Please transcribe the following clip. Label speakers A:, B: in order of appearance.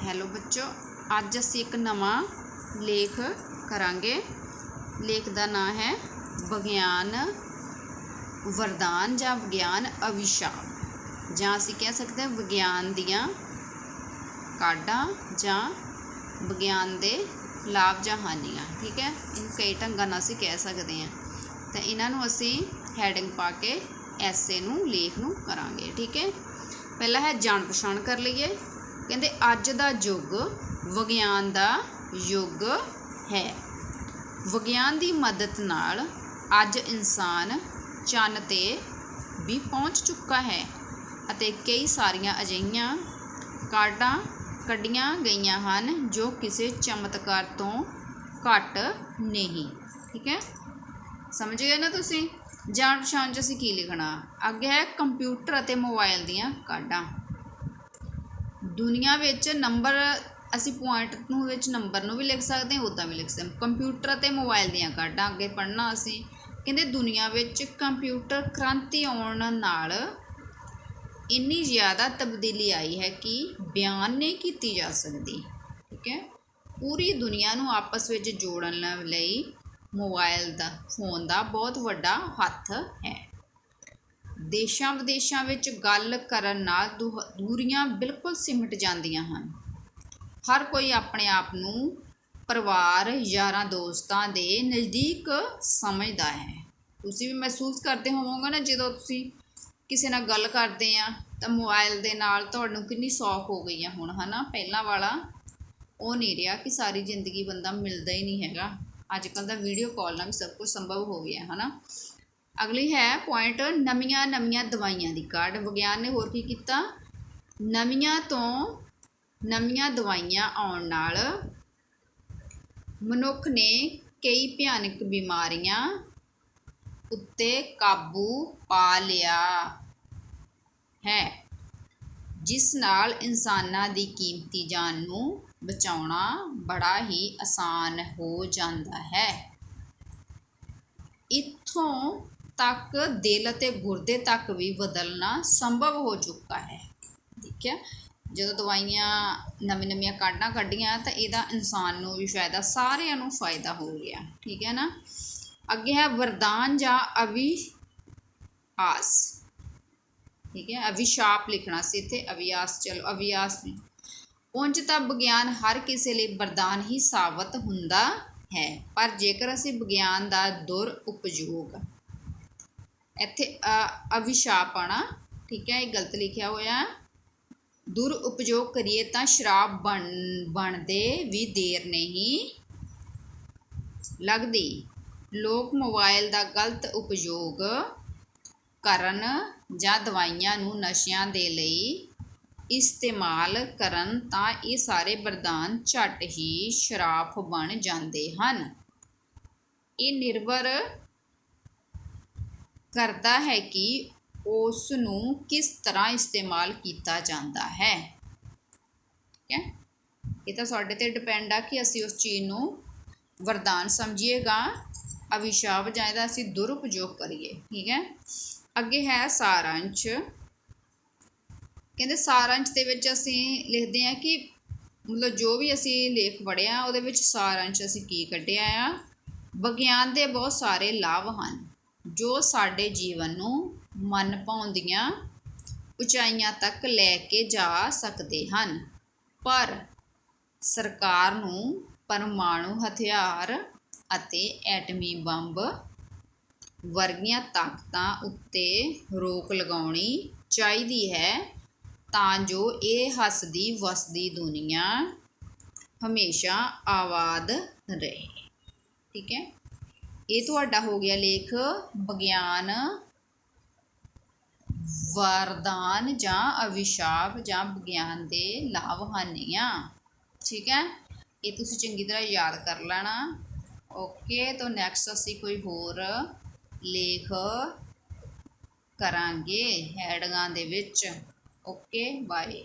A: Hello ਬੱਚੋ, ਅੱਜ ਅਸੀਂ ਇੱਕ ਨਵਾਂ ਲੇਖ ਕਰਾਂਗੇ। ਲੇਖ ਦਾ ਨਾਮ ਹੈ ਵਿਗਿਆਨ, ਵਰਦਾਨ ਜਾਂ ਵਿਗਿਆਨ ਅਵਿਸ਼ਾਪ ਜਾਂ ਅਸੀਂ ਕਹਿ ਸਕਦੇ ਹਾਂ ਵਿਗਿਆਨ ਦੀਆਂ ਕਾਢਾਂ ਜਾਂ ਵਿਗਿਆਨ ਦੇ ਲਾਭ ਜਾਂ ਹਾਨੀਆਂ, ਠੀਕ ਹੈ? ਇਹਨੂੰ ਕਈ ਢੰਗਾਂ ਨਾਲ ਅਸੀਂ ਕਹਿ ਸਕਦੇ ਹਾਂ। ਤਾਂ ਇਹਨਾਂ ਨੂੰ ਅਸੀਂ ਹੈਡਿੰਗ ਪਾ ਕੇ ਐਸੇ ਨੂੰ, ਲੇਖ ਨੂੰ ਕਰਾਂਗੇ, ਠੀਕ ਹੈ? ਪਹਿਲਾ ਹੈ ਜਾਣ ਪਛਾਣ ਕਰ ਲਈਏ। ਕਹਿੰਦੇ ਅੱਜ ਦਾ ਯੁੱਗ ਵਿਗਿਆਨ ਦਾ ਯੁੱਗ ਹੈ। ਵਿਗਿਆਨ ਦੀ ਮਦਦ ਨਾਲ ਅੱਜ ਇਨਸਾਨ ਚੰਨ ਤੇ ਵੀ ਪਹੁੰਚ ਚੁੱਕਾ ਹੈ ਅਤੇ ਕਈ ਸਾਰੀਆਂ ਅਜਿਹੀਆਂ ਕਾਢਾਂ ਕੱਢੀਆਂ ਗਈਆਂ ਹਨ ਜੋ ਕਿਸੇ ਚਮਤਕਾਰ ਤੋਂ ਘੱਟ ਨਹੀਂ। ਠੀਕ ਹੈ? ਸਮਝ ਗਏ ਨਾ ਤੁਸੀਂ? ਜਾਣ ਪਛਾਣ 'ਚ ਅਸੀਂ ਕੀ ਲਿਖਣਾ? ਅੱਗੇ ਹੈ ਕੰਪਿਊਟਰ ਅਤੇ ਮੋਬਾਈਲ ਦੀਆਂ ਕਾਢਾਂ। ਦੁਨੀਆ ਵਿੱਚ ਨੰਬਰ, ਅਸੀਂ ਪੁਆਇੰਟ ਨੂੰ ਵਿੱਚ ਨੰਬਰ ਨੂੰ ਵੀ ਲਿਖ ਸਕਦੇ ਹਾਂ ਉੱਦਾਂ ਵੀ ਲਿਖ ਸਕਦੇ ਕੰਪਿਊਟਰ ਅਤੇ ਮੋਬਾਈਲ ਦੀਆਂ ਕਾਢਾਂ, ਅੱਗੇ ਪੜ੍ਹਨਾ ਅਸੀਂ। ਕਹਿੰਦੇ ਦੁਨੀਆ ਵਿੱਚ ਕੰਪਿਊਟਰ ਕ੍ਰਾਂਤੀ ਆਉਣ ਨਾਲ ਇੰਨੀ ਜ਼ਿਆਦਾ ਤਬਦੀਲੀ ਆਈ ਹੈ ਕਿ ਬਿਆਨ ਨਹੀਂ ਕੀਤੀ ਜਾ ਸਕਦੀ। ਠੀਕ ਹੈ? ਪੂਰੀ ਦੁਨੀਆ ਨੂੰ ਆਪਸ ਵਿੱਚ ਜੋੜਨ ਲਈ ਮੋਬਾਈਲ ਦਾ, ਫੋਨ ਦਾ ਬਹੁਤ ਵੱਡਾ ਹੱਥ ਹੈ। ਦੇਸ਼ਾਂ ਵਿਦੇਸ਼ਾਂ ਵਿੱਚ ਗੱਲ ਕਰਨ ਨਾਲ ਦੁਹ- ਦੂਰੀਆਂ ਬਿਲਕੁਲ ਸਿਮਟ ਜਾਂਦੀਆਂ ਹਨ। ਹਰ ਕੋਈ ਆਪਣੇ ਆਪ ਨੂੰ ਪਰਿਵਾਰ, ਯਾਰਾਂ ਦੋਸਤਾਂ ਦੇ ਨਜ਼ਦੀਕ ਸਮਝਦਾ ਹੈ। ਤੁਸੀਂ ਵੀ ਮਹਿਸੂਸ ਕਰਦੇ ਹੋਵੋਗੇ ਨਾ, ਜਦੋਂ ਤੁਸੀਂ ਕਿਸੇ ਨਾਲ ਗੱਲ ਕਰਦੇ ਆ, ਤਾਂ ਮੋਬਾਈਲ ਦੇ ਨਾਲ ਤੁਹਾਨੂੰ ਕਿੰਨੀ ਸੌਖ ਹੋ ਗਈ ਆ ਹੁਣ, ਹਨਾ? ਪਹਿਲਾਂ ਵਾਲਾ ਉਹ ਨਹੀਂ ਰਿਹਾ ਕਿ ਸਾਰੀ ਜ਼ਿੰਦਗੀ ਬੰਦਾ ਮਿਲਦਾ ਹੀ ਨਹੀਂ ਹੈਗਾ। ਅੱਜ ਕੱਲ ਦਾ ਵੀਡੀਓ ਕਾਲ ਨਾਲ ਵੀ ਸਭ ਕੁਝ ਸੰਭਵ ਹੋ ਗਿਆ, ਹਨਾ? ਅਗਲੀ ਹੈ ਪੁਆਇੰਟ ਨਵੀਆਂ ਨਵੀਆਂ ਦਵਾਈਆਂ ਦੀ। ਕਾਢ ਵਿਗਿਆਨ ਨੇ ਹੋਰ ਕੀ ਕੀਤਾ? ਨਵੀਆਂ ਤੋਂ ਨਵੀਆਂ ਦਵਾਈਆਂ ਆਉਣ ਨਾਲ ਮਨੁੱਖ ਨੇ ਕਈ ਭਿਆਨਕ ਬਿਮਾਰੀਆਂ ਉੱਤੇ ਕਾਬੂ ਪਾ ਲਿਆ ਹੈ, ਜਿਸ ਨਾਲ ਇਨਸਾਨਾਂ ਦੀ ਕੀਮਤੀ ਜਾਨ ਨੂੰ ਬਚਾਉਣਾ ਬੜਾ ਹੀ ਆਸਾਨ ਹੋ ਜਾਂਦਾ ਹੈ। ਇੱਥੋਂ ਤੱਕ, ਦਿਲ ਅਤੇ ਗੁਰਦੇ ਤੱਕ ਵੀ ਬਦਲਣਾ ਸੰਭਵ ਹੋ ਚੁੱਕਾ ਹੈ। ਠੀਕ ਹੈ ਜਦੋਂ ਦਵਾਈਆਂ ਨਵੀਂ ਨਵੀਆਂ ਕਾਢਾਂ ਕੱਢੀਆਂ, ਤਾਂ ਇਹਦਾ ਇਨਸਾਨ ਨੂੰ ਵੀ ਫਾਇਦਾ, ਸਾਰਿਆਂ ਨੂੰ ਫਾਇਦਾ ਹੋ ਗਿਆ। ਠੀਕ ਹੈ ਨਾ? ਅੱਗੇ ਹੈ ਵਰਦਾਨ ਜਾਂ ਅਵਿ ਆਸ ਠੀਕ ਹੈ, ਅਵਿਸ਼ਾਪ ਲਿਖਣਾ ਸੀ ਇੱਥੇ, ਅਵਿਆਸ, ਚਲੋ ਅਵਿਆਸ ਉਂਝ ਤਾਂ ਵਿਗਿਆਨ ਹਰ ਕਿਸੇ ਲਈ ਵਰਦਾਨ ਹੀ ਸਾਬਤ ਹੁੰਦਾ ਹੈ, ਪਰ ਜੇਕਰ ਅਸੀਂ ਵਿਗਿਆਨ ਦਾ ਦੁਰ ਉਪਯੋਗ ਇੱਥੇ, ਅ- ਅਵਿਸ਼ਾਪ ਆਣਾ ਠੀਕ ਹੈ, ਇਹ ਗਲਤ ਲਿਖਿਆ ਹੋਇਆ ਦੁਰ ਉਪਯੋਗ ਕਰੀਏ ਤਾਂ ਸ਼ਰਾਬ ਬਣ, ਬਣਦੇ ਵੀ ਦੇਰ ਨਹੀਂ। ਲੱਗਦੀ, ਲੋਕ ਮੋਬਾਈਲ ਦਾ ਗਲਤ ਉਪਯੋਗ ਕਰਨ ਜਾਂ ਦਵਾਈਆਂ ਨੂੰ ਨਸ਼ਿਆਂ ਦੇ ਲਈ ਇਸਤੇਮਾਲ ਕਰਨ ਤਾਂ ਇਹ ਸਾਰੇ ਵਰਦਾਨ ਝਟ ਹੀ ਸ਼ਰਾਪ ਬਣ ਜਾਂਦੇ ਹਨ। ਇਹ ਨਿਰਭਰ ਕਰਦਾ ਹੈ ਕਿ ਉਸ ਨੂੰ ਕਿਸ ਤਰ੍ਹਾਂ ਇਸਤੇਮਾਲ ਕੀਤਾ ਜਾਂਦਾ ਹੈ। ਠੀਕ ਹੈ? ਇਹ ਤਾਂ ਸਾਡੇ ਤੇ ਡਿਪੈਂਡ ਆ ਕਿ ਅਸੀਂ ਉਸ ਚੀਜ਼ ਨੂੰ ਵਰਦਾਨ ਸਮਝੀਏਗਾ ਅਵਿਸ਼ਾਪ ਜਾਂ ਇਹਦਾ ਅਸੀਂ ਦੁਰਉਪਯੋਗ ਕਰੀਏ। ਠੀਕ ਹੈ? ਅੱਗੇ ਹੈ ਸਾਰਾਂਸ਼। ਕਹਿੰਦੇ ਸਾਰਾਂਸ਼ ਦੇ ਵਿੱਚ ਅਸੀਂ ਲਿਖਦੇ ਹਾਂ ਕਿ ਮਤਲਬ ਜੋ ਵੀ ਅਸੀਂ ਲੇਖ ਪੜ੍ਹਿਆ, ਉਹਦੇ ਵਿੱਚ ਸਾਰਾਂਸ਼ ਅਸੀਂ ਕੀ ਕੱਢਿਆ ਆ? ਵਿਗਿਆਨ ਦੇ ਬਹੁਤ ਸਾਰੇ ਲਾਭ ਹਨ। ਜੋ ਸਾਡੇ ਜੀਵਨ ਨੂੰ ਮਨ ਭਾਉਂਦੀਆਂ ਉਚਾਈਆਂ ਤੱਕ ਲੈ ਕੇ ਜਾ ਸਕਦੇ ਹਨ। ਪਰ ਸਰਕਾਰ ਨੂੰ ਪਰਮਾਣੂ ਹਥਿਆਰ ਅਤੇ ਐਟਮੀ ਬੰਬ ਵਰਗੀਆਂ ਤਾਕਤਾਂ ਉੱਤੇ ਰੋਕ ਲਗਾਉਣੀ ਚਾਹੀਦੀ ਹੈ ਤਾਂ ਜੋ ਇਹ ਹੱਸਦੀ ਵਸਦੀ ਦੁਨੀਆ ਹਮੇਸ਼ਾ ਆਬਾਦ ਰਹੇ। ਠੀਕ ਹੈ। ਇਹ ਤੁਹਾਡਾ ਹੋ ਗਿਆ ਲੇਖ ਵਿਗਿਆਨ, ਵਰਦਾਨ ਜਾਂ ਅਵਿਸ਼ਾਪ ਜਾਂ ਵਿਗਿਆਨ ਦੇ ਲਾਭ ਹਾਨੀਆਂ ਠੀਕ ਹੈ? ਇਹ ਤੁਸੀਂ ਚੰਗੀ ਤਰ੍ਹਾਂ ਯਾਦ ਕਰ ਲੈਣਾ। ਓਕੇ, ਤਾਂ ਨੈਕਸਟ ਅਸੀਂ ਕੋਈ ਹੋਰ ਲੇਖ ਕਰਾਂਗੇ ਹੈਡਗਾਂ ਦੇ ਵਿੱਚ। Okay bye